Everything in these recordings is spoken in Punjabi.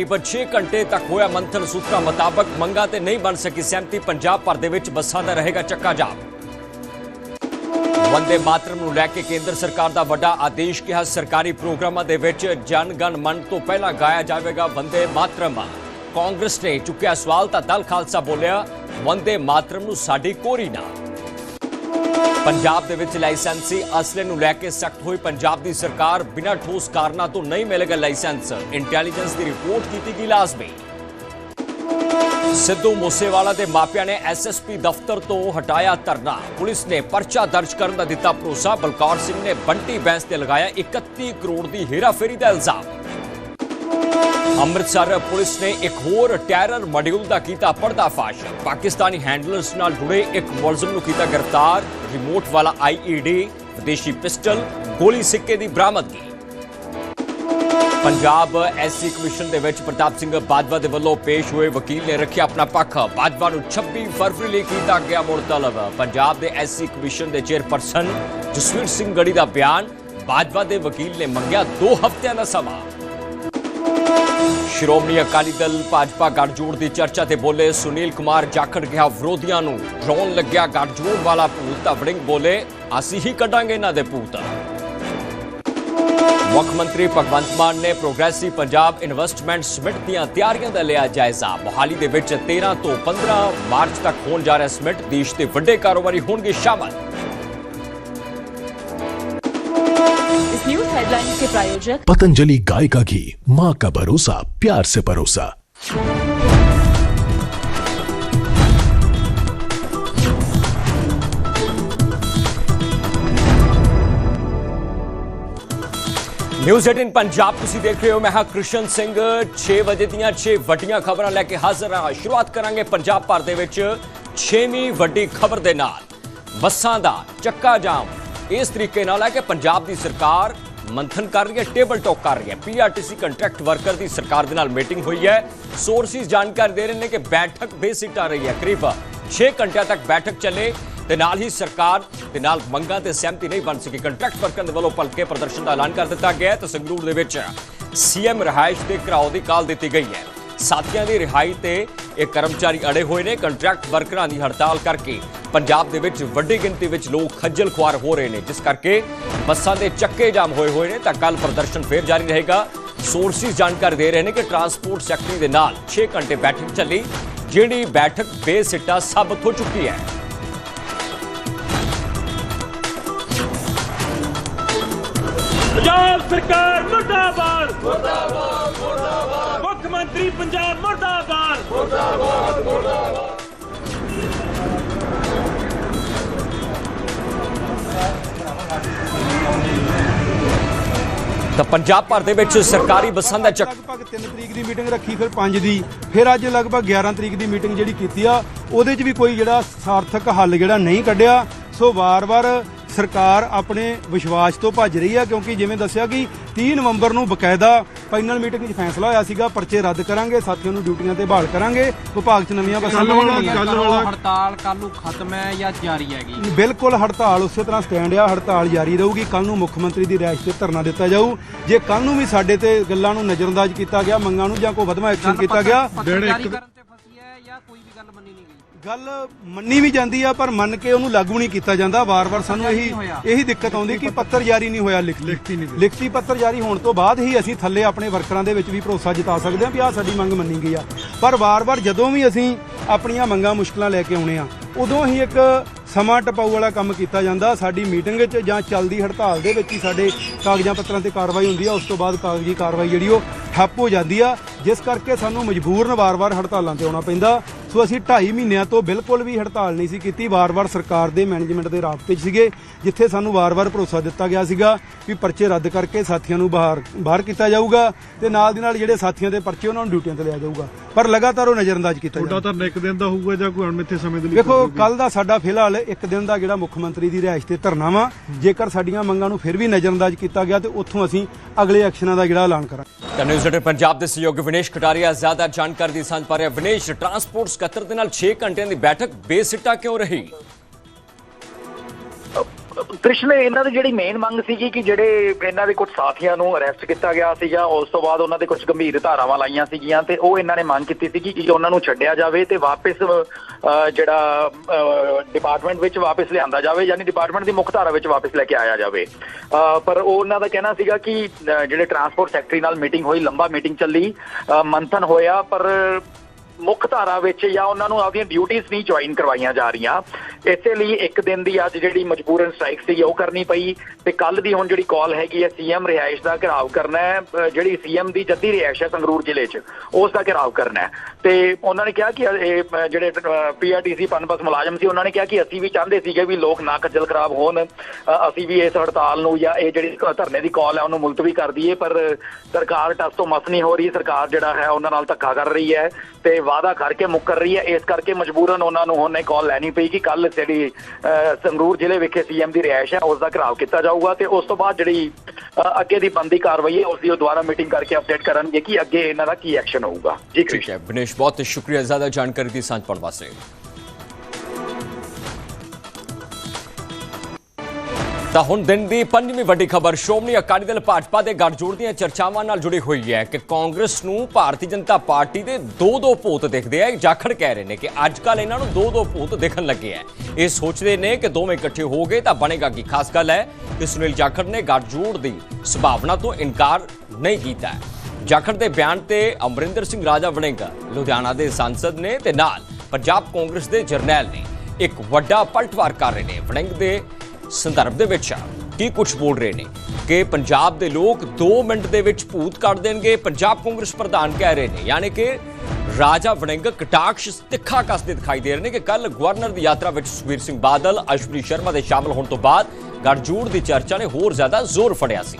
ਤਕਰੀਬਨ 6 ਘੰਟੇ ਤੱਕ ਹੋਇਆ ਮੰਥਨ ਸੂਤਰਾਂ ਮੁਤਾਬਕ ਮੰਗਾਂ ਤੇ ਨਹੀਂ ਬਣ ਸਕੀ ਸਹਿਮਤੀ, ਪੰਜਾਬ ਭਰ ਦੇ ਵਿੱਚ ਬੱਸਾਂ ਦਾ ਰਹੇਗਾ ਚੱਕਾ ਜਾਮ। ਵੰਦੇ ਮਾਤਰਮ ਨੂੰ ਲੈ ਕੇ ਕੇਂਦਰ ਸਰਕਾਰ ਦਾ ਵੱਡਾ ਆਦੇਸ਼ ਕਿਹਾ, ਸਰਕਾਰੀ ਪ੍ਰੋਗਰਾਮਾਂ ਦੇ ਵਿੱਚ ਜਨ ਗਣ ਮਨ ਤੋਂ ਪਹਿਲਾਂ ਗਾਇਆ ਜਾਵੇਗਾ ਵੰਦੇ ਮਾਤਰਮ। ਕਾਂਗਰਸ ਨੇ ਚੁੱਕਿਆ ਸਵਾਲ ਤਾਂ ਦਲ ਖਾਲਸਾ ਬੋਲਿਆ, ਵੰਦੇ ਮਾਤਰਮ ਨੂੰ ਸਾਡੀ ਕੋਰੀ ਨਾ। ਪੰਜਾਬ ਦੇ ਵਿੱਚ ਲਾਇਸੈਂਸੀ ਅਸਲੇ ਨੂੰ ਲੈ ਕੇ ਸਖਤ ਹੋਈ ਪੰਜਾਬ ਦੀ ਸਰਕਾਰ ਬਿਨਾਂ ਠੋਸ ਕਾਰਨਾਂ ਤੋਂ ਨਹੀਂ ਮਿਲੇਗਾ ਲਾਇਸੈਂਸ। ਇੰਟੈਲੀਜੈਂਸ ਦੀ ਰਿਪੋਰਟ ਕੀਤੀ ਗਈ ਲਾਜ਼ਮੀ। ਸਿੱਧੂ ਮੂਸੇਵਾਲਾ ਦੇ ਮਾਪਿਆਂ ਨੇ ਐਸਐਸਪੀ ਦਫ਼ਤਰ ਤੋਂ ਹਟਾਇਆ ਧਰਨਾ। ਪੁਲਿਸ ਨੇ ਪਰਚਾ ਦਰਜ ਕਰਨ ਦਾ ਦਿੱਤਾ ਭਰੋਸਾ। ਬਲਕੌਰ ਸਿੰਘ ਨੇ ਬੰਟੀ ਬੈਂਸ ਤੇ ਲਗਾਇਆ 31 ਕਰੋੜ ਦੀ ਹੇਰਾਫੇਰੀ ਦਾ ਇਲਜ਼ਾਮ। ਅੰਮ੍ਰਿਤਸਰ ਪੁਲਿਸ ਨੇ ਇੱਕ ਹੋਰ ਟੈਰਰ ਮੋਡਿਊਲ ਦਾ ਕੀਤਾ ਪਰਦਾਫਾਸ਼। ਪਾਕਿਸਤਾਨੀ ਹੈਂਡਲਰਸ ਨਾਲ ਜੁੜੇ ਇੱਕ ਮੁਲਜ਼ਮ ਨੂੰ ਕੀਤਾ ਗ੍ਰਿਫਤਾਰ। ਰਿਮੋਟ ਵਾਲਾ ਆਈਈਡੀ ਵਿਦੇਸ਼ੀ ਪਿਸਟਲ, ਗੋਲੀ ਸਿੱਕੇ ਦੀ ਬਰਾਮਦਗੀ। ਪੰਜਾਬ ਐਸਸੀ ਕਮਿਸ਼ਨ ਦੇ ਵਿੱਚ ਪ੍ਰਤਾਪ ਸਿੰਘ ਬਾਜਵਾ ਦੇ ਵੱਲੋਂ ਪੇਸ਼ ਹੋਏ ਵਕੀਲ ਨੇ ਰੱਖਿਆ ਆਪਣਾ ਪੱਖ। ਬਾਜਵਾ ਨੂੰ 26 ਫਰਵਰੀ ਲਈ ਕੀਤਾ ਗਿਆ ਮੁਰਤਲਬ। ਪੰਜਾਬ ਦੇ ਐਸਸੀ ਕਮਿਸ਼ਨ ਦੇ ਚੇਅਰਪਰਸਨ ਜਸਵੀਰ ਸਿੰਘ ਗੜੀ ਦਾ ਬਿਆਨ। ਬਾਜਵਾ ਦੇ ਵਕੀਲ ਨੇ ਮੰਗਿਆ 2 ਹਫ਼ਤਿਆਂ ਦਾ ਸਮਾਂ। ਸ਼੍ਰੋਮਣੀ ਅਕਾਲੀ ਦਲ ਭਾਜਪਾ ਗੱਠਜੋੜ ਦੀ ਚਰਚਾ ਤੇ ਬੋਲੇ ਸੁਨੀਲ ਕੁਮਾਰ ਜਾਖੜ ਕਿਹਾ ਵਿਰੋਧੀਆਂ ਨੂੰ ਡਰਾਉਣ ਲੱਗਿਆ ਗੱਠਜੋੜ ਵਾਲਾ ਭੂਤ, ਤਾਂ ਵੜਿੰਗ ਬੋਲੇ, ਅਸੀਂ ਹੀ ਕੱਢਾਂਗੇ ਇਹਨਾਂ ਦੇ ਭੂਤ। ਮੁੱਖ ਮੰਤਰੀ ਭਗਵੰਤ ਮਾਨ ਨੇ ਪ੍ਰੋਗਰੈਸਿਵ ਪੰਜਾਬ ਇਨਵੈਸਟਮੈਂਟ ਸਮਿਟ ਦੀਆਂ ਤਿਆਰੀਆਂ ਦਾ ਲਿਆ ਜਾਇਜ਼ਾ। ਮੋਹਾਲੀ ਦੇ ਵਿੱਚ 13 ਤੋਂ 15 ਮਾਰਚ ਤੱਕ ਹੋਣ ਜਾ ਰਿਹਾ ਸਮਿਟ, ਦੇਸ਼ ਦੇ ਵੱਡੇ ਕਾਰੋਬਾਰੀ ਹੋਣਗੇ ਸ਼ਾਮਲ। इस न्यूज हेडलाइंस के प्रायोजक पतंजलि गाय का घी माँ का भरोसा प्यार से परोसा ਨਿਊਜ਼ 18 ਪੰਜਾਬ ਤੁਸੀਂ ਦੇਖ ਰਹੇ ਹੋ ਮੈਂ ਹਾਂ ਕ੍ਰਿਸ਼ਨ ਸਿੰਘ 6 ਵਜੇ ਦੀਆਂ 6 ਵੱਡੀਆਂ ਖਬਰਾਂ ਲੈ ਕੇ ਹਾਜ਼ਰ ਹਾਂ ਸ਼ੁਰੂਆਤ ਕਰਾਂਗੇ ਪੰਜਾਬ ਭਰ ਦੇ ਵਿੱਚ 6ਵੀਂ ਵੱਡੀ ਖਬਰ ਦੇ ਨਾਲ ਬੱਸਾਂ ਦਾ ਚੱਕਾ ਜਾਮ ਇਸ ਤਰੀਕੇ ਨਾਲ ਹੈ ਕਿ ਪੰਜਾਬ ਦੀ ਸਰਕਾਰ ਮੰਥਨ ਕਰ ਰਹੀ ਹੈ, ਟੇਬਲ ਟਾਕ ਕਰ ਰਹੀ ਹੈ। ਪੀਆਰਟੀਸੀ ਕੰਟਰੈਕਟ ਵਰਕਰ ਦੀ ਸਰਕਾਰ ਦੇ ਨਾਲ ਮੀਟਿੰਗ ਹੋਈ ਹੈ। ਸੋਰਸਿਸ ਜਾਣਕਾਰੀ ਦੇ ਰਹੇ ਨੇ ਕਿ ਬੈਠਕ ਬੇਸਿੱਟਾ ਰਹੀ ਹੈ। ਕਰੀਬ 6 ਘੰਟਿਆਂ ਤੱਕ ਬੈਠਕ ਚੱਲੇ ਤੇ ਨਾਲ ਹੀ ਸਰਕਾਰ ਦੇ ਨਾਲ ਮੰਗਾਂ ਤੇ ਸਹਿਮਤੀ ਨਹੀਂ ਬਣ ਸਕੀ। ਕੰਟਰੈਕਟ ਵਰਕਰ ਦੇ ਵੱਲੋਂ ਭਲਕੇ ਪ੍ਰਦਰਸ਼ਨ ਦਾ ਐਲਾਨ ਕਰ ਦਿੱਤਾ ਗਿਆ ਹੈ ਤੇ ਸੰਗਰੂਰ ਦੇ ਵਿੱਚ ਸੀਐਮ ਰਿਹਾਇਸ਼ ਦੇ ਘਰਾਓ ਦੀ ਕਾਲ ਦਿੱਤੀ ਗਈ ਹੈ। ਸਾਥੀਆਂ ਦੀ ਰਿਹਾਈ ਤੇ ਇਹ ਕਰਮਚਾਰੀ ਅੜੇ ਹੋਏ ਨੇ। ਕੰਟਰੈਕਟ ਵਰਕਰਾਂ ਦੀ ਹੜਤਾਲ ਕਰਕੇ ਪੰਜਾਬ ਦੇ ਵਿੱਚ ਵੱਡੀ ਗਿਣਤੀ ਵਿੱਚ ਲੋਕ ਖੱਜਲ ਖੁਆਰ ਹੋ ਰਹੇ ਨੇ। ਜਿਸ ਕਰਕੇ ਬੱਸਾਂ ਦੇ ਚੱਕੇ ਜਾਮ ਹੋਏ ਹੋਏ ਨੇ ਤਾਂ ਕੱਲ ਪ੍ਰਦਰਸ਼ਨ ਫੇਰ ਜਾਰੀ ਰਹੇਗਾ। ਸੋਰਸਿਸ ਜਾਣਕਾਰੀ ਦੇ ਰਹੇ ਨੇ ਕਿ ਟਰਾਂਸਪੋਰਟ ਸੈਕਟਰੀ ਦੇ ਨਾਲ 6 ਘੰਟੇ ਬੈਠਕ ਚੱਲੀ, ਜਿਹੜੀ ਬੈਠਕ ਬੇਸਿੱਟਾ ਸਾਬਤ ਹੋ ਚੁੱਕੀ ਹੈ। ਪੰਜਾਬ ਸਰਕਾਰ ਮੁਰਦਾਬਾਦ। ਮੁਰਦਾਬਾਦ ਮੁਰਦਾਬਾਦ। ਮੁੱਖ ਮੰਤਰੀ ਪੰਜਾਬ ਮੁਰਦਾਬਾਦ। ਤਾਂ ਪੰਜਾਬ ਭਰ ਦੇ ਵਿੱਚ ਸਰਕਾਰੀ ਬੱਸਾਂ ਦਾ ਚੱਕ ਲਗਭਗ 3 ਤਰੀਕ ਦੀ ਮੀਟਿੰਗ ਰੱਖੀ, ਫਿਰ 5 ਦੀ। ਫਿਰ ਅੱਜ ਲਗਭਗ 11 ਤਰੀਕ ਦੀ ਮੀਟਿੰਗ ਜਿਹੜੀ ਕੀਤੀ ਆ, ਉਹਦੇ 'ਚ ਵੀ ਕੋਈ ਜਿਹੜਾ ਸਾਰਥਕ ਹੱਲ ਜਿਹੜਾ ਨਹੀਂ ਕੱਢਿਆ। ਸੋ ਵਾਰ-ਵਾਰ ਸਰਕਾਰ ਆਪਣੇ ਵਿਸ਼ਵਾਸ ਤੋਂ ਭੱਜ ਰਹੀ ਆ ਕਿਉਂਕਿ ਜਿਵੇਂ ਦੱਸਿਆ ਕਿ 30 ਨਵੰਬਰ ਨੂੰ ਬਕਾਇਦਾ ਫਾਈਨਲ ਮੀਟਿੰਗ 'ਚ ਫੈਸਲਾ ਹੋਇਆ ਸੀਗਾ ਪਰਚੇ ਰੱਦ ਕਰਾਂਗੇ ਸਾਥੀਆਂ ਨੂੰ ਡਿਊਟੀਆਂ ਤੇ ਬਹਾਲ ਕਰਾਂਗੇ ਵਿਭਾਗ 'ਚ ਨਵੀਆਂ ਬੱਸਾਂ ਲਵਾਂਗੇ ਕੱਲ ਵਾਲਾ ਹੜਤਾਲ ਕੱਲ ਨੂੰ ਖਤਮ ਹੈ ਜਾਂ ਜਾਰੀ ਹੈਗੀ? ਬਿਲਕੁਲ ਹੜਤਾਲ ਉਸੇ ਤਰ੍ਹਾਂ ਸਟੈਂਡ ਆ ਹੜਤਾਲ ਜਾਰੀ ਰਹੂਗੀ। ਕੱਲ ਨੂੰ ਮੁੱਖ ਮੰਤਰੀ ਦੀ ਰਿਹਾਇਸ਼ ਤੇ ਧਰਨਾ ਦਿੱਤਾ ਜਾਊ। ਜੇ ਕੱਲ ਨੂੰ ਵੀ ਸਾਡੇ ਤੇ ਗੱਲਾਂ ਨੂੰ ਨਜ਼ਰਅੰਦਾਜ਼ ਕੀਤਾ ਗਿਆ ਮੰਗਾਂ ਨੂੰ ਜਾਂ ਕੋਈ ਵਧਵਾ ਐਕਸ਼ਨ ਕੀਤਾ ਗਿਆ ਗੱਲ ਮੰਨੀ ਵੀ ਜਾਂਦੀ ਆ ਪਰ ਮੰਨ ਕੇ ਉਹਨੂੰ ਲਾਗੂ ਨਹੀਂ ਕੀਤਾ ਜਾਂਦਾ। ਵਾਰ-ਵਾਰ ਸਾਨੂੰ ਇਹੀ। ਇਹੀ ਦਿੱਕਤ ਆਉਂਦੀ ਕਿ ਪੱਤਰ ਜਾਰੀ ਨਹੀਂ ਹੋਇਆ ਲਿਖਤੀ। ਲਿਖਤੀ ਪੱਤਰ ਜਾਰੀ ਹੋਣ ਤੋਂ ਬਾਅਦ ਹੀ ਅਸੀਂ ਥੱਲੇ ਆਪਣੇ ਵਰਕਰਾਂ ਦੇ ਵਿੱਚ ਵੀ ਭਰੋਸਾ ਜਤਾ ਸਕਦੇ ਹਾਂ ਵੀ ਆਹ ਸਾਡੀ ਮੰਗ ਮੰਨੀ ਗਈ ਆ। ਪਰ ਵਾਰ-ਵਾਰ ਜਦੋਂ ਵੀ ਅਸੀਂ ਆਪਣੀਆਂ ਮੰਗਾਂ ਮੁਸ਼ਕਲਾਂ ਲੈ ਕੇ ਆਉਣੇ ਆ ਉਦੋਂ ਹੀ ਇੱਕ ਸਮਾਂ ਟਪਾਊ ਵਾਲਾ ਕੰਮ ਕੀਤਾ ਜਾਂਦਾ। ਸਾਡੀ ਮੀਟਿੰਗ 'ਚ ਜਾਂ ਚੱਲਦੀ ਹੜਤਾਲ ਦੇ ਵਿੱਚ ਹੀ ਸਾਡੇ ਕਾਗਜ਼ਾਂ ਪੱਤਰਾਂ ਤੇ ਕਾਰਵਾਈ ਹੁੰਦੀ ਆ ਉਸ ਤੋਂ ਬਾਅਦ ਕਾਗਜ਼ੀ ਕਾਰਵਾਈ ਜਿਹੜੀ ਉਹ ਠੱਪ ਹੋ ਜਾਂਦੀ ਆ। ਜਿਸ ਕਰਕੇ ਸਾਨੂੰ ਮਜਬੂਰਨ ਵਾਰ-ਵਾਰ ਹੜਤਾਲਾਂ ਤੇ ਆਉਣਾ ਪੈਂਦਾ। ਸੋ ਅਸੀਂ 2.5 ਮਹੀਨਿਆਂ ਤੋਂ ਬਿਲਕੁਲ ਵੀ ਹੜਤਾਲ ਨਹੀਂ ਸੀ ਕੀਤੀ, ਵਾਰ-ਵਾਰ ਸਰਕਾਰ ਦੇ ਮੈਨੇਜਮੈਂਟ ਦੇ ਰਾਬਤੇ 'ਚ ਸੀਗੇ, ਜਿੱਥੇ ਸਾਨੂੰ ਵਾਰ-ਵਾਰ ਭਰੋਸਾ ਦਿੱਤਾ ਗਿਆ ਸੀਗਾ ਵੀ ਪਰਚੇ ਰੱਦ ਕਰਕੇ ਸਾਥੀਆਂ ਨੂੰ ਬਾਹਰ ਬਾਹਰ ਕੀਤਾ ਜਾਊਗਾ ਤੇ ਨਾਲ ਦੀ ਨਾਲ ਜਿਹੜੇ ਸਾਥੀਆਂ ਦੇ ਪਰਚੇ ਉਹਨਾਂ ਨੂੰ ਡਿਊਟੀਆਂ ਤੇ ਲਿਆ ਜਾਊਗਾ। ਪਰ ਲਗਾਤਾਰ ਉਹ ਨਜ਼ਰਅੰਦਾਜ਼ ਕੀਤਾ ਤੁਹਾਡਾ ਜਾਂਦਾ। ਤਾਂ ਇੱਕ ਦਿਨ ਦਾ ਹੋਊਗਾ ਜਾਂ ਕੋਈ ਅਣਮਿੱਥੇ ਸਮੇਂ ਦੇ ਲਈ ਵੇਖੋ ਕੱਲ ਦਾ ਸਾਡਾ ਫਿਲਹਾਲ ਇੱਕ ਦਿਨ ਦਾ ਜਿਹੜਾ ਮੁੱਖ ਮੰਤਰੀ ਦੀ ਰਿਹਾਇਸ਼ ਤੇ ਧਰਨਾ ਵਾ ਜੇਕਰ ਸਾਡੀਆਂ ਮੰਗਾਂ ਨੂੰ ਫਿਰ ਵੀ ਨਜ਼ਰਅੰਦਾਜ਼ ਕੀਤਾ ਗਿਆ ਤੇ ਉੱਥੋਂ ਅਸੀਂ ਅਗਲੇ ਐਕਸ਼ਨਾਂ ਦਾ ਜਿਹੜਾ ਐਲਾਨ ਕਰਾਂਗੇ। ਤਾਂ ਨਿਊਜ਼ ਏਟੀਨ ਪੰਜਾਬ ਦੇ ਸਹਿਯੋਗੀ ਵਿਨੇਸ਼ ਕਟਾਰੀਆ ਜ਼ਿਆਦਾ ਜਾਣਕਾਰੀ ਦੀ ਸਾਂਝ ਪਾ ਰਿਹਾ। ਵਿਨੇਸ਼ ਟਰਾਂਸਪੋਰਟ ਸਕੱਤਰ ਦੇ ਨਾਲ 6 ਘੰਟਿਆਂ ਦੀ ਬੈਠਕ ਬੇਸਿੱਟਾ ਕਿਉਂ ਰਹੀ? ਕ੍ਰਿਸ਼ਨ ਇਹਨਾਂ ਦੀ ਜਿਹੜੀ ਮੇਨ ਮੰਗ ਸੀਗੀ ਕਿ ਜਿਹੜੇ ਇਹਨਾਂ ਦੇ ਕੁਝ ਸਾਥੀਆਂ ਨੂੰ ਅਰੈਸਟ ਕੀਤਾ ਗਿਆ ਸੀਗਾ ਉਸ ਤੋਂ ਬਾਅਦ ਉਹਨਾਂ ਦੇ ਕੁਝ ਗੰਭੀਰ ਧਾਰਾਵਾਂ ਲਾਈਆਂ ਸੀਗੀਆਂ ਤੇ ਉਹ ਇਹਨਾਂ ਨੇ ਮੰਗ ਕੀਤੀ ਸੀਗੀ ਕਿ ਉਹਨਾਂ ਨੂੰ ਛੱਡਿਆ ਜਾਵੇ ਤੇ ਵਾਪਸ ਜਿਹੜਾ ਡਿਪਾਰਟਮੈਂਟ ਵਿੱਚ ਵਾਪਸ ਲਿਆਂਦਾ ਜਾਵੇ ਯਾਨੀ ਡਿਪਾਰਟਮੈਂਟ ਦੀ ਮੁੱਖ ਧਾਰਾ ਵਿੱਚ ਵਾਪਸ ਲੈ ਕੇ ਆਇਆ ਜਾਵੇ। ਪਰ ਉਹ ਉਹਨਾਂ ਦਾ ਕਹਿਣਾ ਸੀਗਾ ਕਿ ਜਿਹੜੇ ਟਰਾਂਸਪੋਰਟ ਸੈਕਟਰੀ ਨਾਲ ਮੀਟਿੰਗ ਹੋਈ, ਲੰਬਾ ਮੀਟਿੰਗ ਚੱਲੀ ਮੰਥਨ ਹੋਇਆ, ਪਰ ਮੁੱਖ ਧਾਰਾ ਵਿੱਚ ਜਾਂ ਉਹਨਾਂ ਨੂੰ ਆਪਦੀਆਂ ਡਿਊਟੀਆਂ ਨਹੀਂ ਜੁਆਇਨ ਕਰਵਾਈਆਂ ਜਾ ਰਹੀਆਂ। ਇਸੇ ਲਈ ਇੱਕ ਦਿਨ ਦੀ ਅੱਜ ਜਿਹੜੀ ਮਜਬੂਰਨ ਸਟ੍ਰਾਈਕ ਸੀ ਉਹ ਕਰਨੀ ਪਈ ਤੇ ਕੱਲ ਦੀ ਹੁਣ ਜਿਹੜੀ ਕਾਲ ਹੈਗੀ ਹੈ ਸੀਐਮ ਰਿਹਾਇਸ਼ ਦਾ ਘਿਰਾਵ ਕਰਨਾ ਹੈ। ਅਹ ਜਿਹੜੀ ਸੀਐਮ ਦੀ ਜੱਦੀ ਰਿਹਾਇਸ਼ ਹੈ ਸੰਗਰੂਰ ਜ਼ਿਲ੍ਹੇ 'ਚ ਉਸ ਦਾ ਘਿਰਾਵ ਕਰਨਾ ਹੈ। ਤੇ ਉਹਨਾਂ ਨੇ ਕਿਹਾ ਕਿ ਇਹ ਅਹ, ਜਿਹੜੇ ਪੀਆਰਟੀਸੀ ਪਨਬਸ ਮੁਲਾਜ਼ਮ ਸੀ ਉਹਨਾਂ ਨੇ ਕਿਹਾ ਕਿ ਅਸੀਂ ਵੀ ਚਾਹੁੰਦੇ ਸੀਗੇ ਵੀ ਲੋਕ ਨਾ ਖੱਜਲ ਖਰਾਬ ਹੋਣ। ਅਸੀਂ ਵੀ ਇਸ ਹੜਤਾਲ ਨੂੰ ਜਾਂ ਇਹ ਜਿਹੜੀ ਧਰਨੇ ਦੀ ਕਾਲ ਹੈ ਉਹਨੂੰ ਮੁਲਤਵੀ ਕਰ ਦਈਏ ਪਰ ਸਰਕਾਰ ਟਸ ਤੋਂ ਮਸ ਨਹੀਂ ਹੋ ਰਹੀ। ਸਰਕਾਰ ਜਿਹੜਾ ਹੈ ਉਹਨਾਂ ਨਾਲ ਧੱਕਾ ਕਰ ਰਹੀ ਹੈ ਤੇ ਵਾਅਦਾ ਕਰਕੇ ਮੁੱਕਰ ਰਹੀ ਹੈ। ਇਸ ਕਰਕੇ ਮਜਬੂਰਨ ਉਹਨਾਂ ਨੂੰ ਹੁਣ ਇਹ ਕਾਲ ਲੈਣੀ ਪਈ ਕਿ ਕੱਲ ਜਿਹੜੀ ਸੰਗਰੂਰ ਜ਼ਿਲ੍ਹੇ ਵਿਖੇ ਸੀਐਮ ਦੀ ਰਿਹਾਇਸ਼ ਹੈ ਉਸ ਦਾ ਘਿਰਾਵ ਕੀਤਾ ਜਾਊਗਾ ਤੇ ਉਸ ਤੋਂ ਬਾਅਦ ਜਿਹੜੀ ਅੱਗੇ ਦੀ ਬੰਦੀ ਕਾਰਵਾਈ ਹੈ ਉਸ ਦੀ ਉਹ ਦੁਬਾਰਾ ਮੀਟਿੰਗ ਕਰਕੇ ਅਪਡੇਟ ਕਰਨਗੇ ਕਿ ਅੱਗੇ ਇਹਨਾਂ ਦਾ ਕੀ ਐਕਸ਼ਨ ਹੋਊਗਾ। ਜੀ ਠੀਕ ਕ੍ਰਿਸ਼ ਹੈ ਵਿਨੇਸ਼ ਬਹੁਤ ਸ਼ੁਕਰੀਆ। ਜ਼ਿਆਦਾ ਜਾਣਕਾਰੀ ਦੀ ਸਾਂਝ ਪਾਉਣ ਵਾਸਤੇ। ਤਾਂ ਹੁਣ ਦਿਨ ਦੀ ਪੰਜਵੀਂ ਵੱਡੀ ਖਬਰ, ਸ਼੍ਰੋਮਣੀ ਅਕਾਲੀ ਦਲ ਭਾਜਪਾ ਦੇ ਗੱਠਜੋੜ ਦੀਆਂ ਚਰਚਾਵਾਂ ਨਾਲ ਜੁੜੀ ਹੋਈ ਹੈ ਕਿ ਕਾਂਗਰਸ ਨੂੰ ਭਾਰਤੀ ਜਨਤਾ ਪਾਰਟੀ ਦੇ ਦੋ ਦੋ ਭੂਤ ਦਿਖਦੇ ਆ। ਜਾਖੜ ਕਹਿ ਰਹੇ ਨੇ ਕਿ ਅੱਜ ਕੱਲ ਇਹਨਾਂ ਨੂੰ ਦੋ ਦੋ ਭੂਤ ਦਿਖਣ ਲੱਗੇ ਆ। ਇਹ ਸੋਚਦੇ ਨੇ ਕਿ ਦੋਵੇਂ ਇਕੱਠੇ ਹੋ ਗਏ ਤਾਂ ਬਣੇਗਾ ਕੀ ਖਾਸ ਗੱਲ ਹੈ। ਕਿ ਸੁਨੀਲ ਜਾਖੜ ਨੇ ਗੱਠਜੋੜ ਦੀ ਸੰਭਾਵਨਾ ਤੋਂ ਇਨਕਾਰ ਨਹੀਂ ਕੀਤਾ ਜਾਖੜ ਦੇ ਬਿਆਨ ਤੇ ਅਮਰਿੰਦਰ ਸਿੰਘ ਰਾਜਾ ਵੜਿੰਗਾ, ਲੁਧਿਆਣਾ ਦੇ ਸੰਸਦ ਨੇ ਤੇ ਨਾਲ ਪੰਜਾਬ ਕਾਂਗਰਸ ਦੇ ਜਰਨੈਲ ਨੇ ਇੱਕ ਵੱਡਾ ਪਲਟਵਾਰ ਕਰ ਰਹੇ ਨੇ। ਵੜਿੰਗ ਦੇ ਸੰਦਰਭ ਦੇ ਵਿੱਚ ਕੀ ਕੁਝ ਬੋਲ ਰਹੇ ਨੇ ਕਿ ਪੰਜਾਬ ਦੇ ਲੋਕ 2 ਮਿੰਟ ਦੇ ਵਿੱਚ ਭੂਤ ਕੱਢ ਦੇਣਗੇ ਪੰਜਾਬ ਕਾਂਗਰਸ ਪ੍ਰਧਾਨ ਕਹਿ ਰਹੇ ਨੇ ਯਾਨੀ ਕਿ ਰਾਜਾ ਵੜਿੰਗ ਕਟਾਕਸ਼ ਤਿੱਖਾ ਕੱਸਦੇ ਦਿਖਾਈ ਦੇ ਰਹੇ ਨੇ ਕਿ ਕੱਲ ਗਵਰਨਰ ਦੀ ਯਾਤਰਾ ਵਿੱਚ ਸੁਖਬੀਰ ਸਿੰਘ ਬਾਦਲ ਅਸ਼ਵਨੀ ਸ਼ਰਮਾ ਦੇ ਸ਼ਾਮਲ ਹੋਣ ਤੋਂ ਬਾਅਦ ਗੱਠਜੋੜ ਦੀ ਚਰਚਾ ਨੇ ਹੋਰ ਜ਼ਿਆਦਾ ਜ਼ੋਰ ਫੜਿਆ ਸੀ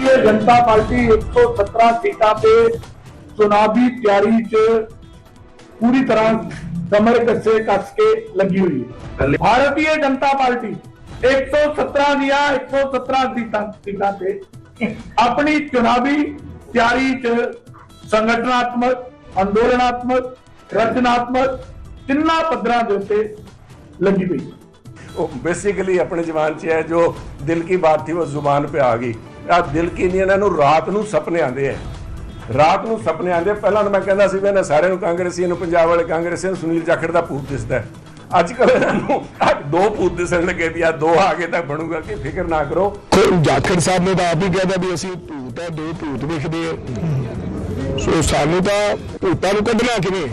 भारतीय जनता पार्टी 117 सीटा पे चुनावी तैयारी च पूरी तरह कमर कसे कस के लगी हुई है भारतीय जनता पार्टी 117 दिया 117 सीटा सीटा पे अपनी चुनावी तैयारी च संगठनात्मक अंदोलनात्मक रचनात्मक तिन्ना पद्धरां ਦੇ ਉੱਤੇ लगी हुई है ਉਹ ਬੇਸਿਕਲੀ ਆਪਣੇ ਜ਼ਬਾਨ 'ਚ ਹੈ ਜੋ ਦਿਲ ਕੀ ਬਾਤ ਥੀ ਉਹ ਜ਼ੁਬਾਨ पे ਆ ਗਈ ਆ ਦਿਲ ਕੀ ਨਹੀਂ ਇਹਨਾਂ ਨੂੰ ਰਾਤ ਨੂੰ ਸੁਪਨੇ ਆਉਂਦੇ ਆ ਰਾਤ ਨੂੰ ਸੁਪਨੇ ਆਉਂਦੇ ਆ। ਪਹਿਲਾਂ ਤਾਂ ਮੈਂ ਕਹਿੰਦਾ ਸੀ ਵੀ ਇਹਨਾਂ ਸਾਰਿਆਂ ਨੂੰ ਕਾਂਗਰਸੀਆਂ ਨੂੰ ਪੰਜਾਬ ਵਾਲੇ ਕਾਂਗਰਸੀਆਂ ਨੂੰ ਸੁਨੀਲ ਜਾਖੜ ਦਾ ਭੂਤ ਦਿਸਦਾ ਹੈ। ਅੱਜ ਕੱਲ ਇਹਨਾਂ ਨੂੰ ਦੋ ਭੂਤ ਦਿਸਣ ਲੱਗੇ ਵੀ ਆ ਦੋ ਆ ਕੇ ਤਾਂ ਬਣੂਗਾ ਕਿ ਫਿਕਰ ਨਾ ਕਰੋ। ਜਾਖੜ ਸਾਹਿਬ ਨੇ ਤਾਂ ਆਪ ਹੀ ਕਹਿਦਾ ਵੀ ਅਸੀਂ ਭੂਤ ਹੈ ਦੋ ਭੂਤ ਵਿਖਦੇ ਆ। ਸੋ ਸਾਨੂੰ ਤਾਂ ਭੂਤਾਂ ਨੂੰ ਕੱਢਣਾ ਕਿਵੇਂ?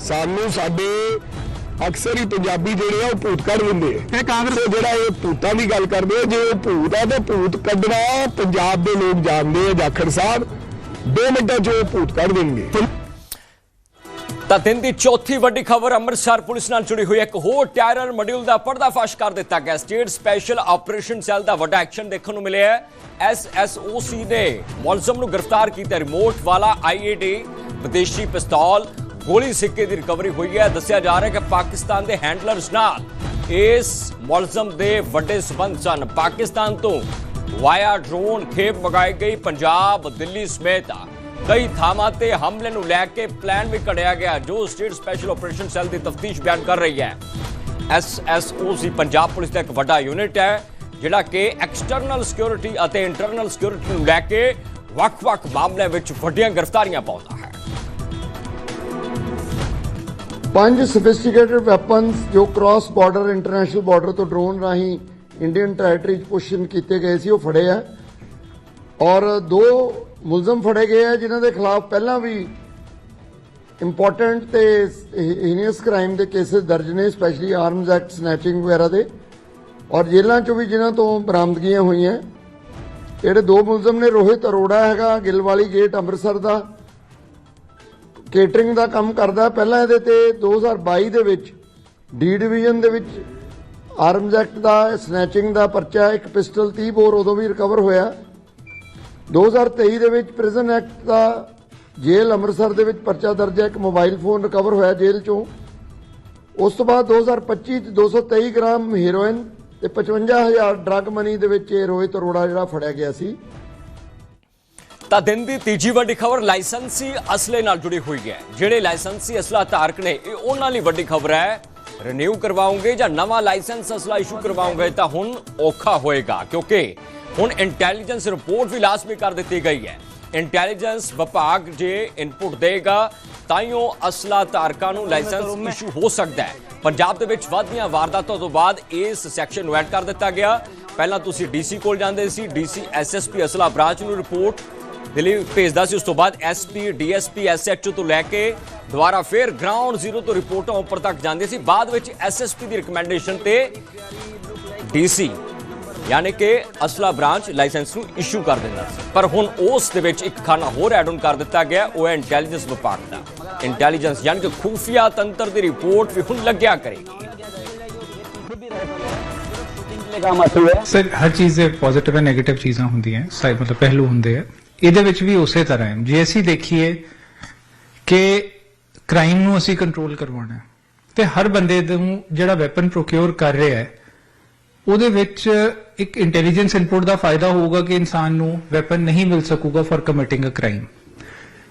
ਸਾਨੂੰ ਸਾਡੇ ਅਕਸਰ ਹੀ ਪੰਜਾਬੀ ਜਿਹੜੇ ਆ ਉਹ ਭੂਤ ਕੱਢ ਦਿੰਦੇ ਆ। ਇਹ ਕਾਂਗਰਸ ਜਿਹੜਾ ਇਹ ਭੂਤਾਂ ਦੀ ਗੱਲ ਕਰਦੇ ਆ ਜੇ ਉਹ ਭੂਤ ਆ ਤਾਂ ਭੂਤ ਕੱਢਣਾ ਪੰਜਾਬ ਦੇ ਲੋਕ ਜਾਣਦੇ ਆ ਜਾਖੜ ਸਾਹਿਬ। ਦੋ ਮਿੰਟਾਂ 'ਚ ਉਹ ਭੂਤ ਕੱਢ ਦੇਣਗੇ। ਤਾਂ ਦਿਨ ਦੀ ਚੌਥੀ ਵੱਡੀ ਖਬਰ ਅੰਮ੍ਰਿਤਸਰ ਪੁਲਿਸ ਨਾਲ ਜੁੜੀ ਹੋਈ ਹੈ। ਇੱਕ ਹੋਰ ਟੈਰਰ ਮੋਡਿਊਲ ਦਾ ਪਰਦਾਫਾਸ਼ ਕਰ ਦਿੱਤਾ ਗਿਆ। ਸਟੇਟ ਸਪੈਸ਼ਲ ਆਪਰੇਸ਼ਨ ਸੈੱਲ ਦਾ ਵੱਡਾ ਐਕਸ਼ਨ ਦੇਖਣ ਨੂੰ ਮਿਲਿਆ ਹੈ। ਐਸਐਸਓਸੀ ਨੇ ਮੁਲਜ਼ਮ ਨੂੰ ਗ੍ਰਿਫਤਾਰ ਕੀਤਾ। ਰਿਮੋਟ ਵਾਲਾ ਆਈਈਡੀ ਵਿਦੇਸ਼ੀ ਪਿਸਤੌਲ, ਗੋਲੀ ਸਿੱਕੇ ਦੀ ਰਿਕਵਰੀ ਹੋਈ ਹੈ। ਦੱਸਿਆ ਜਾ ਰਿਹਾ ਹੈ ਕਿ ਪਾਕਿਸਤਾਨ ਦੇ ਹੈਂਡਲਰਸ ਨਾਲ ਇਸ ਮੁਲਜ਼ਮ ਦੇ ਵੱਡੇ ਸਬੰਧ ਸਨ। ਪਾਕਿਸਤਾਨ ਤੋਂ ਵਾਇਆ ਡਰੋਨ ਖੇਪ ਮਗਾਈ ਗਈ ਪੰਜਾਬ, ਦਿੱਲੀ ਸਮੇਤ ਕਈ ਥਾਵਾਂ ਤੇ ਹਮਲੇ ਨੂੰ ਲੈ ਕੇ ਪਲਾਨ ਵੀ ਘੜਿਆ ਗਿਆ, ਜੋ ਸਟੇਟ ਸਪੈਸ਼ਲ ਆਪਰੇਸ਼ਨ ਸੈੱਲ ਦੀ ਤਫਤੀਸ਼ ਬਿਆਨ ਕਰ ਰਹੀ ਹੈ। ਐਸਐਸਓਸੀ ਪੰਜਾਬ ਪੁਲਿਸ ਦਾ ਇੱਕ ਵੱਡਾ ਯੂਨਿਟ ਹੈ, ਜਿਹੜਾ ਕਿ ਐਕਸਟਰਨਲ ਸਿਕਿਉਰਿਟੀ ਅਤੇ ਇੰਟਰਨਲ ਸਿਕਿਉਰਿਟੀ ਨੂੰ ਲੈ ਕੇ ਵੱਖ-ਵੱਖ ਮਾਮਲਿਆਂ ਵਿੱਚ ਵੱਡੀਆਂ ਗ੍ਰਿਫਤਾਰੀਆਂ ਪਾਉਂਦਾ ਹੈ। ਪੰਜ ਸਫਿਸਟੀਕੇਟਡ ਵੈਪਨਸ ਜੋ ਕ੍ਰਾਸ ਬਾਰਡਰ, ਇੰਟਰਨੈਸ਼ਨਲ ਬਾਰਡਰ ਤੋਂ ਡਰੋਨ ਰਾਹੀਂ ਇੰਡੀਅਨ ਟੈਰੀਟਰੀ 'ਚ ਪੁਸ਼ਨ ਕੀਤੇ ਗਏ ਸੀ, ਉਹ ਫੜੇ ਆ। ਔਰ ਦੋ ਮੁਲਜ਼ਮ ਫੜੇ ਗਏ ਆ, ਜਿਨ੍ਹਾਂ ਦੇ ਖਿਲਾਫ ਪਹਿਲਾਂ ਵੀ ਇੰਪੋਰਟੈਂਟ ਤੇ ਹੀਨੀਅਸ ਕ੍ਰਾਈਮ ਦੇ ਕੇसेस ਦਰਜ ਨੇ ਸਪੈਸ਼ਲੀ ਆਰਮਸ ਐਕਟ ਸਨੈਚਿੰਗ ਵਗੈਰਾ ਦੇ। ਔਰ ਜੇਲ੍ਹਾਂ 'ਚੋਂ ਵੀ ਜਿਨ੍ਹਾਂ ਤੋਂ ਬਰਾਮਦਗੀਆਂ ਹੋਈਆਂ, ਜਿਹੜੇ ਦੋ ਮੁਲਜ਼ਮ ਨੇ, ਰੋਹਿਤ ਅਰੋੜਾ ਹੈਗਾ, ਗਿੱਲਵਾਲੀ ਗੇਟ, ਅੰਮ੍ਰਿਤਸਰ ਦਾ। ਕੇਟਰਿੰਗ ਦਾ ਕੰਮ ਕਰਦਾ, ਪਹਿਲਾਂ ਇਹਦੇ ਤੇ 2022 ਦੇ ਵਿੱਚ ਡੀ ਡਿਵੀਜ਼ਨ ਦੇ ਵਿੱਚ ਆਰਮਸ ਐਕਟ ਦਾ, ਸਨੈਚਿੰਗ ਦਾ ਪਰਚਾ, ਇੱਕ ਪਿਸਟਲ 30 ਬੋਰ ਉਦੋਂ ਵੀ ਰਿਕਵਰ ਹੋਇਆ। 2023 ਦੇ ਵਿੱਚ ਪ੍ਰਿਜ਼ਨ ਐਕਟ ਦਾ ਜੇਲ੍ਹ ਅੰਮ੍ਰਿਤਸਰ ਦੇ ਵਿੱਚ ਪਰਚਾ ਦਰਜ ਹੈ, ਇੱਕ ਮੋਬਾਈਲ ਫੋਨ ਰਿਕਵਰ ਹੋਇਆ ਜੇਲ੍ਹ ਚੋਂ। ਉਸ ਤੋਂ ਬਾਅਦ 2025 ਚ 223 ਗ੍ਰਾਮ ਹੈਰੋਇਨ ਤੇ 55000 ਡਰੱਗ ਮਨੀ ਦੇ ਵਿੱਚ ਇਹ ਰੋਹਿਤ ਅਰੋੜਾ ਜਿਹੜਾ ਫੜਿਆ ਗਿਆ ਸੀ। ਤਾਂ ਦਿਨ ਦੀ ਤੀਜੀ ਵੱਡੀ ਖਬਰ ਲਾਇਸੈਂਸੀ ਅਸਲੇ ਨਾਲ ਜੁੜੀ ਹੋਈ ਹੈ। ਜਿਹੜੇ ਲਾਇਸੈਂਸੀ ਅਸਲਾ ਧਾਰਕ ਨੇ, ਇਹ ਉਹਨਾਂ ਲਈ ਵੱਡੀ ਖਬਰ ਹੈ ਰੀਨਿਊ ਕਰਵਾਉਂਗੇ ਜਾਂ ਨਵਾਂ ਲਾਇਸੈਂਸ ਅਸਲਾ ਇਸ਼ੂ ਕਰਵਾਉਂਗੇ ਤਾਂ ਹੁਣ ਔਖਾ ਹੋਏਗਾ ਕਿਉਂਕਿ ਹੁਣ ਇੰਟੈਲੀਜੈਂਸ ਰਿਪੋਰਟ ਵੀ ਲਾਜ਼ਮੀ ਕਰ ਦਿੱਤੀ ਗਈ ਹੈ। ਇੰਟੈਲੀਜੈਂਸ ਵਿਭਾਗ ਜੇ ਇਨਪੁਟ ਦੇਗਾ ਤਾਂ ਹੀ ਉਹ ਅਸਲਾ ਧਾਰਕਾਂ ਨੂੰ ਲਾਇਸੈਂਸ ਇਸ਼ੂ ਹੋ ਸਕਦਾ ਹੈ। ਪੰਜਾਬ ਦੇ ਵਿੱਚ ਵੱਧਦੀਆਂ ਵਾਰਦਾਤਾਂ ਤੋਂ ਬਾਅਦ ਇਸ ਸੈਕਸ਼ਨ ਨੂੰ ਐਡ ਕਰ ਦਿੱਤਾ ਗਿਆ। ਪਹਿਲਾਂ ਤੁਸੀਂ ਡੀਸੀ ਕੋਲ ਜਾਂਦੇ ਸੀ ਡੀਸੀ ਐਸਐਸਪੀ ਅਸਲਾ ਬ੍ਰਾਂਚ ਨੂੰ ਰਿਪੋਰਟ ਦਿੱਲੀ ਭੇਜਦਾ ਸੀ, ਉਸ ਤੋਂ ਬਾਅਦ ਐਸਪੀ ਡੀਐਸਪੀ ਐਸਐਚਓ ਤੋਂ ਲੈ ਕੇ ਦੁਬਾਰਾ ਫੇਰ ਗਰਾਊਂਡ ਜ਼ੀਰੋ ਤੋਂ ਰਿਪੋਰਟਾਂ ਉੱਪਰ ਤੱਕ ਜਾਂਦੀ ਸੀ। ਬਾਅਦ ਵਿੱਚ ਐਸਐਸਪੀ ਦੀ ਰਿਕਮੈਂਡੇਸ਼ਨ ਤੇ ਡੀਸੀ ਯਾਨੀ ਕਿ ਅਸਲਾ ਬ੍ਰਾਂਚ ਲਾਇਸੈਂਸ ਨੂੰ ਇਸ਼ੂ ਕਰ ਦਿੰਦਾ ਸੀ। ਪਰ ਹੁਣ ਉਸ ਦੇ ਵਿੱਚ ਇੱਕ ਖਾਨਾ ਹੋਰ ਐਡ ਆਨ ਕਰ ਦਿੱਤਾ ਗਿਆ, ਉਹ ਹੈ ਇੰਟੈਲੀਜੈਂਸ ਵਿਭਾਗ ਦਾ। ਇੰਟੈਲੀਜੈਂਸ ਯਾਨੀ ਕਿ ਖੂਫੀਆ ਤੰਤਰ ਦੀ ਰਿਪੋਰਟ ਵੀ ਹੁਣ ਲੱਗਿਆ ਕਰੇਗੀ। ਸਰ ਹਰ ਚੀਜ਼ ਦੇ ਪੋਜ਼ਿਟਿਵ ਐਂਡ ਨੈਗੇਟਿਵ ਚੀਜ਼ਾਂ ਹੁੰਦੀਆਂ ਸਾਈਡ ਮਤਲਬ ਪਹਿਲੂ ਹੁੰਦੇ ਆ। ਇਹਦੇ ਵਿੱਚ ਵੀ ਉਸੇ ਤਰ੍ਹਾਂ ਹੈ। ਜੇ ਅਸੀਂ ਦੇਖੀਏ ਕਿ ਕ੍ਰਾਈਮ ਨੂੰ ਅਸੀਂ ਕੰਟਰੋਲ ਕਰਵਾਉਣਾ ਹੈ ਤੇ ਹਰ ਬੰਦੇ ਨੂੰ ਜਿਹੜਾ ਵੈਪਨ ਪ੍ਰੋਕਿਉਰ ਕਰ ਰਿਹਾ ਹੈ, ਉਹਦੇ ਵਿੱਚ ਇੱਕ ਇੰਟੈਲੀਜੈਂਸ ਇਨਪੁਟ ਦਾ ਫਾਇਦਾ ਹੋਊਗਾ ਕਿ ਇਨਸਾਨ ਨੂੰ ਵੈਪਨ ਨਹੀਂ ਮਿਲ ਸਕੂਗਾ ਫॉर ਕਮਿਟਿੰਗ ਅ ਕ੍ਰਾਈਮ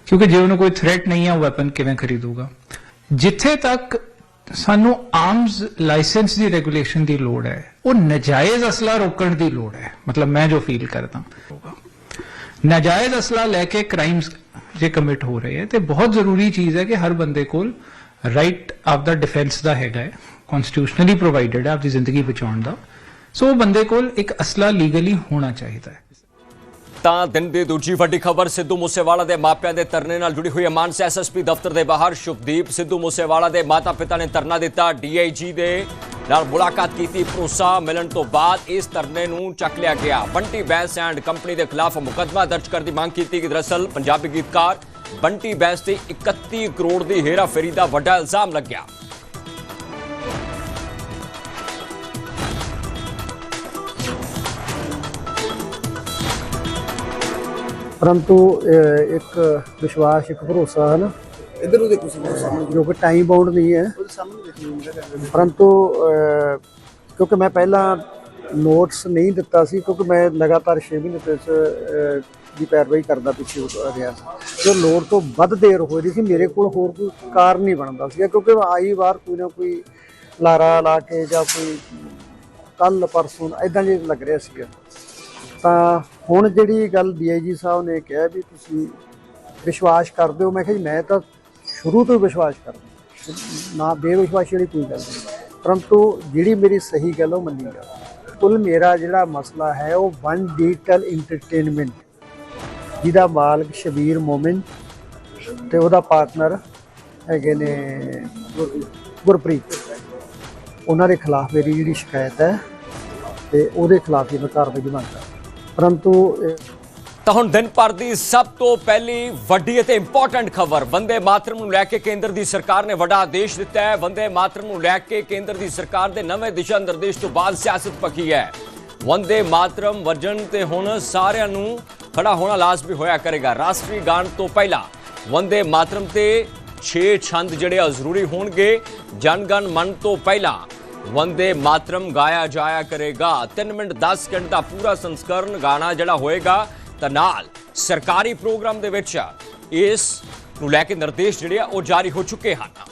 ਕਿਉਂਕਿ ਜੇ ਉਹਨੂੰ ਕੋਈ ਥ੍ਰੈਟ ਨਹੀਂ ਹੈ ਉਹ ਵੈਪਨ ਕਿਵੇਂ ਖਰੀਦੂਗਾ? ਜਿੱਥੇ ਤੱਕ ਸਾਨੂੰ ਆਰਮਸ ਲਾਇਸੈਂਸ ਦੀ ਰੈਗੂਲੇਸ਼ਨ ਦੀ ਲੋੜ ਹੈ, ਉਹ ਨਜਾਇਜ਼ ਅਸਲਾ ਰੋਕਣ ਦੀ ਲੋੜ ਹੈ। ਮਤਲਬ ਮੈਂ ਜੋ ਫੀਲ ਕਰਦਾ। ਨਾਜਾਇਜ਼ ਅਸਲਾ ਲੈ ਕੇ ਕ੍ਰਾਈਮਸ ਜੇ ਕਮਿਟ ਹੋ ਰਹੇ ਹੈ ਤੇ ਬਹੁਤ ਜ਼ਰੂਰੀ ਚੀਜ਼ ਹੈ ਕਿ ਹਰ ਬੰਦੇ ਕੋਲ ਰਾਈਟ ਆਫ ਦਾ ਡਿਫੈਂਸ ਦਾ ਹੈਗਾ ਹੈ ਕਨਸਟੀਟਿਊਸ਼ਨਲੀ ਪ੍ਰੋਵਾਈਡਡ ਹੈ ਆਪਣੀ ਜ਼ਿੰਦਗੀ ਬਚਾਉਣ ਦਾ ਸੋ ਬੰਦੇ ਕੋਲ ਇੱਕ ਅਸਲਾ ਲੀਗਲੀ ਹੋਣਾ ਚਾਹੀਦਾ ਹੈ ਤਾਂ ਦਿਨ ਦੀ ਦੂਜੀ ਵੱਡੀ ਖਬਰ ਸਿੱਧੂ ਮੂਸੇਵਾਲਾ ਦੇ ਮਾਪਿਆਂ ਦੇ ਧਰਨੇ ਨਾਲ ਜੁੜੀ ਹੋਈ ਹੈ। ਮਾਨਸਾ ਐਸਐਸਪੀ ਦਫ਼ਤਰ ਦੇ ਬਾਹਰ ਸ਼ੁਭਦੀਪ ਸਿੱਧੂ ਮੂਸੇਵਾਲਾ ਦੇ ਮਾਤਾ-ਪਿਤਾ ਨੇ ਧਰਨਾ ਦਿੱਤਾ। ਡੀਆਈਜੀ ਦੇ ਨਾਲ ਮੁਲਾਕਾਤ ਕੀਤੀ। ਭਰੋਸਾ ਮਿਲਣ ਤੋਂ ਬਾਅਦ ਇਸ ਧਰਨੇ ਨੂੰ ਚੱਕ ਲਿਆ ਗਿਆ। ਬੰਟੀ ਬੈਂਸ ਐਂਡ ਕੰਪਨੀ ਦੇ ਖਿਲਾਫ ਮੁਕੱਦਮਾ ਦਰਜ ਕਰਨ ਦੀ ਮੰਗ ਕੀਤੀ ਕਿ ਦਰਅਸਲ ਪੰਜਾਬੀ ਗੀਤਕਾਰ ਬੰਟੀ ਬੈਂਸ ਤੇ 31 ਕਰੋੜ ਦੀ ਹੇਰਾਫੇਰੀ ਦਾ ਵੱਡਾ ਇਲਜ਼ਾਮ ਲੱਗਿਆ। ਪਰੰਤੂ ਅਹ, ਇੱਕ ਵਿਸ਼ਵਾਸ ਇੱਕ ਭਰੋਸਾ ਹੈ ਨਾ ਇਧਰ ਨੂੰ ਦੇਖੋ। ਜੋ ਕਿ ਟਾਈਮ ਬਾਉਂਡ ਨਹੀਂ ਹੈ। ਪਰੰਤੂ ਅਹ, ਕਿਉਂਕਿ ਮੈਂ ਪਹਿਲਾਂ ਨੋਟਸ ਨਹੀਂ ਦਿੱਤਾ ਸੀ ਕਿਉਂਕਿ ਮੈਂ ਲਗਾਤਾਰ 6 ਮਹੀਨੇ ਤੋਂ ਇਸ ਅਹ, ਦੀ ਪੈਰਵਾਈ ਕਰਦਾ ਪਿੱਛੇ ਹੋ ਰਿਹਾ ਸੀ। ਜੋ ਲੋੜ ਤੋਂ ਵੱਧ ਦੇਰ ਹੋ ਰਹੀ ਸੀ ਮੇਰੇ ਕੋਲ ਹੋਰ ਕੋਈ ਕਾਰਨ ਨਹੀਂ ਬਣਦਾ ਸੀ ਕਿਉਂਕਿ ਆਈ ਵਾਰ ਕੋਈ ਨਾ ਕੋਈ ਲਾਰਾ ਲਾ ਕੇ ਜਾਂ ਕੋਈ ਕੱਲ ਪਰਸੋਂ ਐਦਾਂ ਜੇ ਲੱਗ ਰਿਹਾ ਸੀਗਾ। ਤਾਂ ਹੁਣ ਜਿਹੜੀ ਗੱਲ ਡੀਆਈਜੀ ਸਾਹਿਬ ਨੇ ਕਿਹਾ ਵੀ ਤੁਸੀਂ ਵਿਸ਼ਵਾਸ ਕਰਦੇ ਹੋ, ਮੈਂ ਕਿਹਾ ਜੀ, ਮੈਂ ਤਾਂ ਸ਼ੁਰੂ ਤੋਂ ਹੀ ਵਿਸ਼ਵਾਸ ਕਰਦਾ ਨਾ, ਬੇਵਿਸ਼ਵਾਸੀ ਵਾਲੀ ਕੋਈ ਗੱਲ ਨਹੀਂ। ਪਰੰਤੂ ਜਿਹੜੀ ਮੇਰੀ ਸਹੀ ਗੱਲ ਉਹ ਮੰਨੀ ਜਾ ਕੁੱਲ ਮੇਰਾ ਜਿਹੜਾ ਮਸਲਾ ਹੈ, ਉਹ ਵਨ ਡਿਜੀਟਲ ਐਂਟਰਟੇਨਮੈਂਟ ਜਿਹਦਾ ਮਾਲਕ ਸ਼ਬੀਰ ਮੋਮਿਨ ਤੇ ਉਹਦਾ ਪਾਰਟਨਰ ਹੈਗੇ ਨੇ ਗੁਰ- ਗੁਰਪ੍ਰੀਤ। ਉਹਨਾਂ ਦੇ ਖਿਲਾਫ ਮੇਰੀ ਜਿਹੜੀ ਸ਼ਿਕਾਇਤ ਹੈ ਤੇ ਉਹਦੇ ਖਿਲਾਫ ਹੀ ਮੈਂ ਕਾਰਵਾਈ ਮੰਗਦਾ ਪਰੰਤੂ ਤਾਂ ਹੁਣ ਦਿਨ ਭਰ ਦੀ ਸਭ ਤੋਂ ਪਹਿਲੀ ਵੱਡੀ ਅਤੇ ਇੰਪੋਰਟੈਂਟ ਖਬਰ, ਵੰਦੇ ਮਾਤਰਮ ਨੂੰ ਲੈ ਕੇ ਕੇਂਦਰ ਦੀ ਸਰਕਾਰ ਨੇ ਵੱਡਾ ਆਦੇਸ਼ ਦਿੱਤਾ ਹੈ। ਵੰਦੇ ਮਾਤਰਮ ਨੂੰ ਲੈ ਕੇ ਕੇਂਦਰ ਦੀ ਸਰਕਾਰ ਦੇ ਨਵੇਂ ਦਿਸ਼ਾ ਨਿਰਦੇਸ਼ ਤੋਂ ਬਾਅਦ ਸਿਆਸਤ ਪੱਕੀ ਹੈ। ਵੰਦੇ ਮਾਤਰਮ ਵਰਜਨ ਤੇ ਹੁਣ ਸਾਰਿਆਂ ਨੂੰ ਖੜਾ ਹੋਣਾ ਲਾਜ਼ਮੀ ਹੋਇਆ ਕਰੇਗਾ। ਰਾਸ਼ਟਰੀ ਗਾਨ ਤੋਂ ਪਹਿਲਾਂ ਵੰਦੇ ਮਾਤਰਮ ਤੇ 6 ਛੰਦ ਜਿਹੜੇ ਆ ਜ਼ਰੂਰੀ ਹੋਣਗੇ। ਜਨਗਣ ਮਨ ਤੋਂ ਪਹਿਲਾਂ ਵੰਦੇ ਮਾਤਰਮ ਗਾਇਆ ਜਾਇਆ ਕਰੇਗਾ 3 ਮਿੰਟ 10 ਸਕਿੰਟ ਦਾ ਪੂਰਾ ਸੰਸਕਰਣ ਗਾਣਾ ਜਿਹੜਾ ਹੋਏਗਾ ਤਾਂ ਨਾਲ ਸਰਕਾਰੀ ਪ੍ਰੋਗਰਾਮ ਦੇ ਵਿੱਚ ਇਸ ਨੂੰ ਲੈ ਕੇ ਨਿਰਦੇਸ਼ ਜਿਹੜੇ ਆ ਉਹ ਜਾਰੀ ਹੋ ਚੁੱਕੇ ਹਨ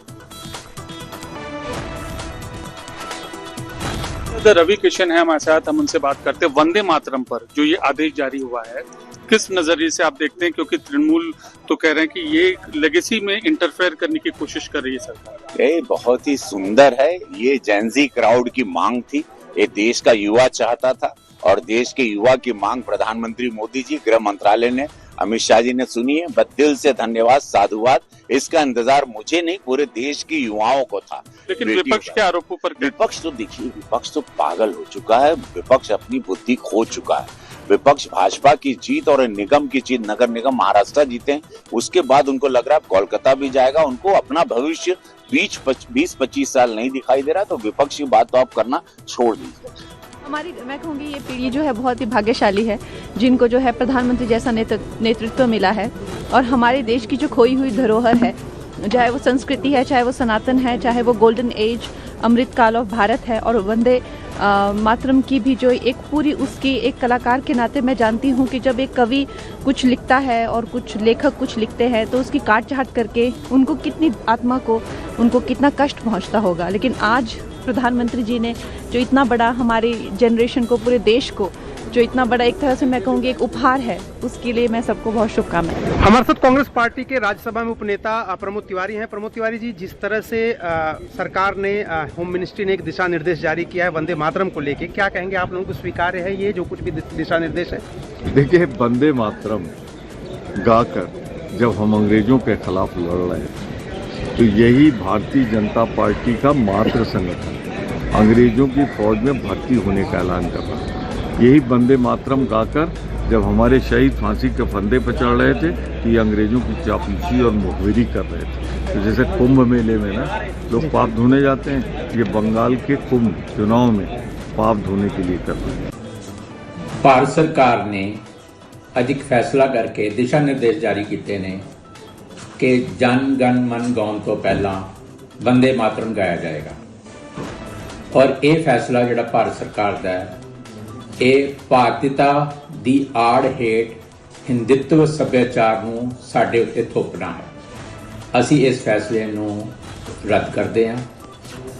इधर रवि किशन है हमारे साथ हम उनसे बात करते हैं वंदे मातरम पर जो ये आदेश जारी हुआ है किस नज़रिए से आप देखते हैं? क्योंकि तृणमूल तो कह रहे हैं कि ये लेगेसी में इंटरफेयर करने की कोशिश कर रही है सरकार। ये बहुत ही सुंदर है। ये जेंजी क्राउड की मांग थी। ये देश का युवा चाहता था और देश के युवा की मांग प्रधानमंत्री मोदी जी गृह मंत्रालय ने अमित शाह जी ने सुनी है। बस दिल से धन्यवाद साधुवाद। इसका इंतज़ार मुझे नहीं पूरे देश के युवाओं को था। लेकिन विपक्ष के। आरोपों पर विपक्ष तो देखिए विपक्ष तो पागल हो चुका है। विपक्ष अपनी बुद्धि खो चुका है। विपक्ष भाजपा की जीत और निगम की जीत, नगर निगम महाराष्ट्र जीते उसके बाद उनको लग रहा है कोलकाता भी जाएगा। उनको अपना भविष्य बीस बीस पच्चीस साल नहीं दिखाई दे रहा तो विपक्ष की बात तो आप करना छोड़ दीजिए। हमारी, मैं कहूँगी ये पीढ़ी जो है बहुत ही भाग्यशाली है, जिनको जो है प्रधानमंत्री जैसा नेतृत्व मिला है। और हमारे देश की जो खोई हुई धरोहर है चाहे वो संस्कृति है, चाहे वो सनातन है, चाहे वो गोल्डन एज अमृत काल ऑफ़ भारत है और वंदे मातरम की भी जो एक पूरी उसकी एक कलाकार के नाते मैं जानती हूँ कि जब एक कवि कुछ लिखता है और कुछ लेखक कुछ लिखते हैं तो उसकी काट छाट करके उनको कितनी आत्मा को, उनको कितना कष्ट पहुँचता होगा। लेकिन आज प्रधानमंत्री जी ने जो इतना बड़ा हमारी जनरेशन को, पूरे देश को जो इतना बड़ा एक तरह से मैं कहूँगी एक उपहार है उसके लिए मैं सबको बहुत शुभकामनाएँ। हमारे साथ कांग्रेस पार्टी के राज्यसभा में उपनेता प्रमोद तिवारी हैं। प्रमोद तिवारी जी जिस तरह से सरकार ने होम मिनिस्ट्री ने एक दिशा निर्देश जारी किया है वंदे मातरम को लेके क्या कहेंगे आप लोगों को स्वीकार्य है ये जो कुछ भी दिशा निर्देश है? देखिए वंदे मातरम गाकर जब हम अंग्रेज़ों के खिलाफ लड़ रहे थे तो यही भारतीय जनता पार्टी का मातृ संगठन अंग्रेज़ों की फौज में भर्ती होने का ऐलान कर रहा था यही वंदे मातरम गाकर जब हमारे शहीद फांसी के फंदे पर चढ़ रहे थे तो ये अंग्रेजों की चापलूसी और मुखबिरी कर रहे थे तो जैसे कुंभ मेले में ना लोग पाप धोने जाते हैं ये बंगाल के कुंभ चुनाव में पाप धोने के लिए कर रहे हैं ਭਾਰਤ ਸਰਕਾਰ ਨੇ ਅੱਜ ਇੱਕ ਫੈਸਲਾ ਕਰਕੇ ਦਿਸ਼ਾ ਨਿਰਦੇਸ਼ ਜਾਰੀ ਕੀਤੇ ਨੇ ਕਿ ਜਨ ਗਣ ਮਨ ਗਾਉਣ ਤੋਂ ਪਹਿਲਾਂ ਵੰਦੇ ਮਾਤਰਮ ਗਾਇਆ ਜਾਏਗਾ ਔਰ ਇਹ ਫੈਸਲਾ ਜਿਹੜਾ ਭਾਰਤ ਸਰਕਾਰ ਦਾ ਹੈ ਇਹ ਭਾਰਤੀਤਾ ਦੀ ਆੜ ਹੇਠ ਹਿੰਦੁੱਤਵ ਸੱਭਿਆਚਾਰ ਨੂੰ ਸਾਡੇ ਉੱਤੇ ਥੋਪਣਾ ਹੈ। ਅਸੀਂ ਇਸ ਫੈਸਲੇ ਨੂੰ ਰੱਦ ਕਰਦੇ ਹਾਂ।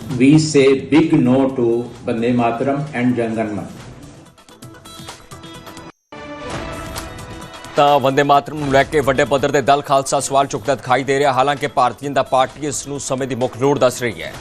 ਵੀ ਸੇ ਬਿਗ ਨੋ ਟੂ ਬੰਦੇ ਮਾਤਰਮ ਐਂਡ ਜਨਗਣ ਤਾਂ ਵੰਦੇ ਮਾਤਰਮ ਨੂੰ ਲੈ ਕੇ ਵੱਡੇ ਪੱਧਰ ਤੇ ਦਲ ਖਾਲਸਾ ਸਵਾਲ ਚੁੱਕਦਾ ਦਿਖਾਈ ਦੇ ਰਿਹਾ। ਹਾਲਾਂਕਿ ਭਾਰਤੀ ਜਨਤਾ ਪਾਰਟੀ ਇਸ ਨੂੰ ਸਮੇਂ ਦੀ ਮੁੱਖ ਲੋੜ ਦੱਸ ਰਹੀ ਹੈ।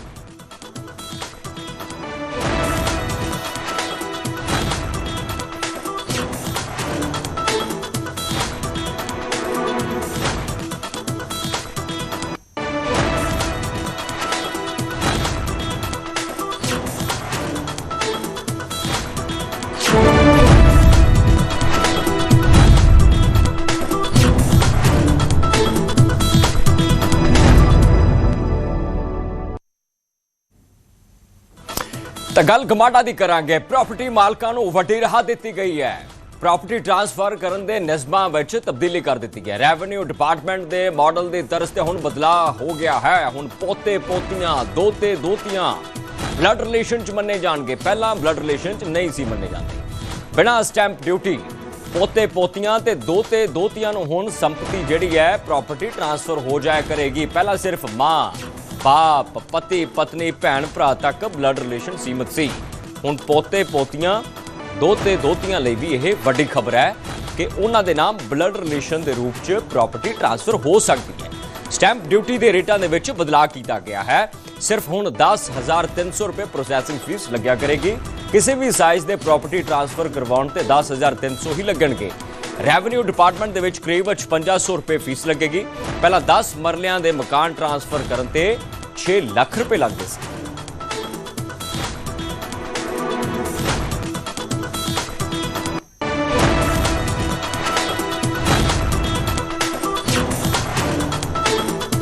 ਤਾਂ ਗੱਲ ਗਮਾਡਾ ਦੀ ਕਰਾਂਗੇ। ਪ੍ਰਾਪਰਟੀ ਮਾਲਕਾਂ ਨੂੰ ਵੱਡੀ ਰਾਹਤ ਦਿੱਤੀ ਗਈ ਹੈ। ਪ੍ਰਾਪਰਟੀ ਟ੍ਰਾਂਸਫਰ ਕਰਨ ਦੇ ਨਿਯਮਾਂ ਵਿੱਚ ਤਬਦੀਲੀ ਕਰ ਦਿੱਤੀ ਗਈ ਹੈ। ਰੈਵਨਿਊ ਡਿਪਾਰਟਮੈਂਟ ਦੇ ਮਾਡਲ ਦੇ ਤਰਸ ਤੇ ਹੁਣ ਬਦਲਾਅ ਹੋ ਗਿਆ ਹੈ। ਹੁਣ ਪੋਤੇ ਪੋਤੀਆਂ, ਦੋਤੇ ਦੋਤੀਆਂ ਬਲੱਡ ਰਿਲੇਸ਼ਨ ਚ ਮੰਨੇ ਜਾਣਗੇ। ਪਹਿਲਾਂ ਬਲੱਡ ਰਿਲੇਸ਼ਨ ਚ ਨਹੀਂ ਸੀ ਮੰਨੇ ਜਾਂਦੇ। ਬਿਨਾਂ ਸਟੈਂਪ ਡਿਊਟੀ ਪੋਤੇ ਪੋਤੀਆਂ ਤੇ ਦੋਤੇ ਦੋਤੀਆਂ ਨੂੰ ਹੁਣ ਸੰਪਤੀ ਜਿਹੜੀ ਹੈ ਪ੍ਰਾਪਰਟੀ ਟ੍ਰਾਂਸਫਰ ਹੋ ਜਾਇਆ ਕਰੇਗੀ। ਪਹਿਲਾਂ ਸਿਰਫ ਮਾਂ ਬਾਪ, ਪਤੀ, ਪਤਨੀ, ਭੈਣ, ਭਰਾ ਤੱਕ ਬਲੱਡ ਰਿਲੇਸ਼ਨ ਸੀਮਤ ਸੀ। ਹੁਣ ਪੋਤੇ, ਪੋਤੀਆਂ ਦੋਤੇ ਦੋਤੀਆਂ ਲਈ ਵੀ ਇਹ ਵੱਡੀ ਖਬਰ ਹੈ ਕਿ ਉਹਨਾਂ ਦੇ ਨਾਮ ਬਲੱਡ ਰਿਲੇਸ਼ਨ ਦੇ ਰੂਪ 'ਚ ਪ੍ਰਾਪਰਟੀ ਟ੍ਰਾਂਸਫਰ ਹੋ ਸਕਦੀ ਹੈ। ਸਟੈਂਪ ਡਿਊਟੀ ਦੇ ਰੇਟਾਂ ਦੇ ਵਿੱਚ ਬਦਲਾਅ ਕੀਤਾ ਗਿਆ ਹੈ। ਸਿਰਫ ਹੁਣ 10300 ਰੁਪਏ ਪ੍ਰੋਸੈਸਿੰਗ ਫੀਸ ਲੱਗਿਆ ਕਰੇਗੀ। ਕਿਸੇ ਵੀ ਸਾਈਜ਼ ਦੇ ਪ੍ਰਾਪਰਟੀ ਟ੍ਰਾਂਸਫਰ ਕਰਵਾਉਣ ਤੇ 10300 ਹੀ ਲੱਗਣਗੇ। ਰੈਵਨਿਊ ਡਿਪਾਰਟਮੈਂਟ ਦੇ ਵਿੱਚ ਕਰੀਬ 5500 ਰੁਪਏ ਫੀਸ ਲੱਗੇਗੀ। ਪਹਿਲਾਂ 10 ਮਰਲਿਆਂ ਦੇ ਮਕਾਨ ਟ੍ਰਾਂਸਫਰ ਕਰਨ ਤੇ 6 ਲੱਖ ਰੁਪਏ ਲੱਗਦੇ ਸੀ।